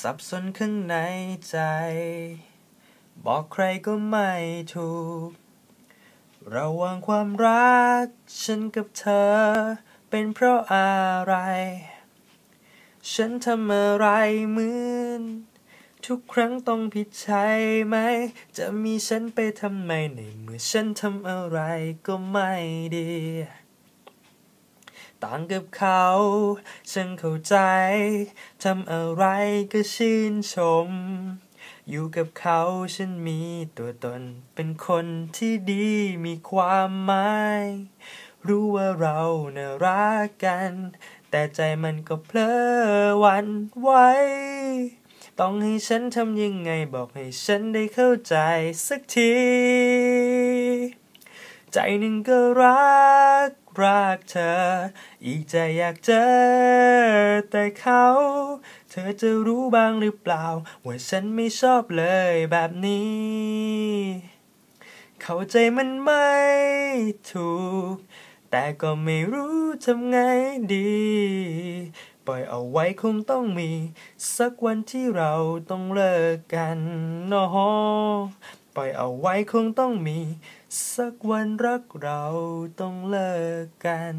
สับสนข้างในใจ บอกใครก็ไม่ถูก ระหว่างความรัก ฉันกับเธอ เป็นเพราะอะไร ฉันทำอะไรเหมือนทุกครั้งต้องผิดใช่ไหม จะมีฉันไปทำไมในเมื่อฉันทำอะไรก็ไม่ดี ต่างกับเขา ฉันเข้าใจ ทำอะไรก็ชื่นชม อยู่กับเขาฉันมีตัวตน เป็นคนที่ดีมีความหมาย รู้ว่าเราน่ารักกัน แต่ใจมันก็เพลอวันไหวต้องให้ฉันทำยังไงบอกให้ฉันได้เข้าใจสักที ใจหนึ่งก็รัก กเธอ อีกใจอยากเจอแต่เขา เธอจะรู้บ้างหรือเปล่า ว่าฉันไม่ชอบเลยแบบนี้ เข้าใจมันไม่ถูก แต่ก็ไม่รู้ทำไงดี ปล่อยเอาไว้คงต้องมี สักวันที่เราต้องเลิกกันเนาะ ปล่อยเอาไว้คงต้องมี สักวันรักเราต้องเลิกกัน